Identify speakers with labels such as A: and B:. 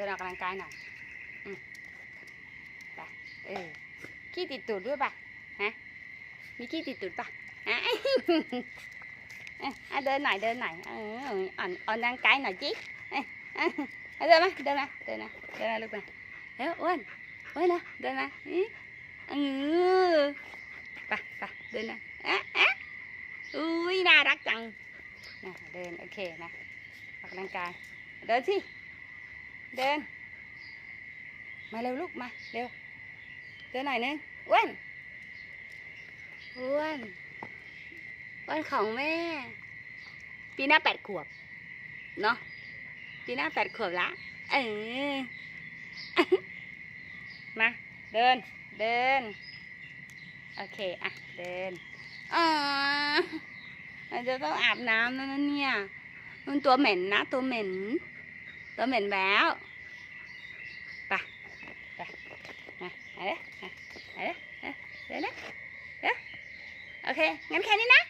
A: ดินออกกำลังกายหน่อยอไปเออขี้ติดตูดด้วยป่ะฮะมีขี้ติดตูดป่ะฮะเอ้ยอะเดินหน่อยเดินหน่อยเอออ่อนอ่อนกำลังกายหน่อยจิเอ้ยเอ้ยเอาเดินมาเดินมาเดินมาเดินมาลูกมาเร็วอ้วนอ้วนนะเดินมาอื้อเออไปไปเดินนะอะอะอุ้ยน่ารักจังนะเดินโอเคนะออกกำลังกายเดินสิ เดิน มาเร็วลูกมาเร็วเดินหน่อยนึงอ้วนอ้วนอ้วนของแม่ ปีหน้าแปดขวบ เนาะปีหน้าแปดขวบละเออมา เดิน เดิน โอเค อะ เดินอ๋อมันจะต้องอาบน้ำแล้วนะเนี่ย มันตัวเหม็นนะ ตัวเหม็น ตัวเหม็นแล้ว ไปไปมา เอาเลยเอาเลยเอาเลยเดี๋ยวนะเดี๋ยวโอเค งั้นแค่นี้นะ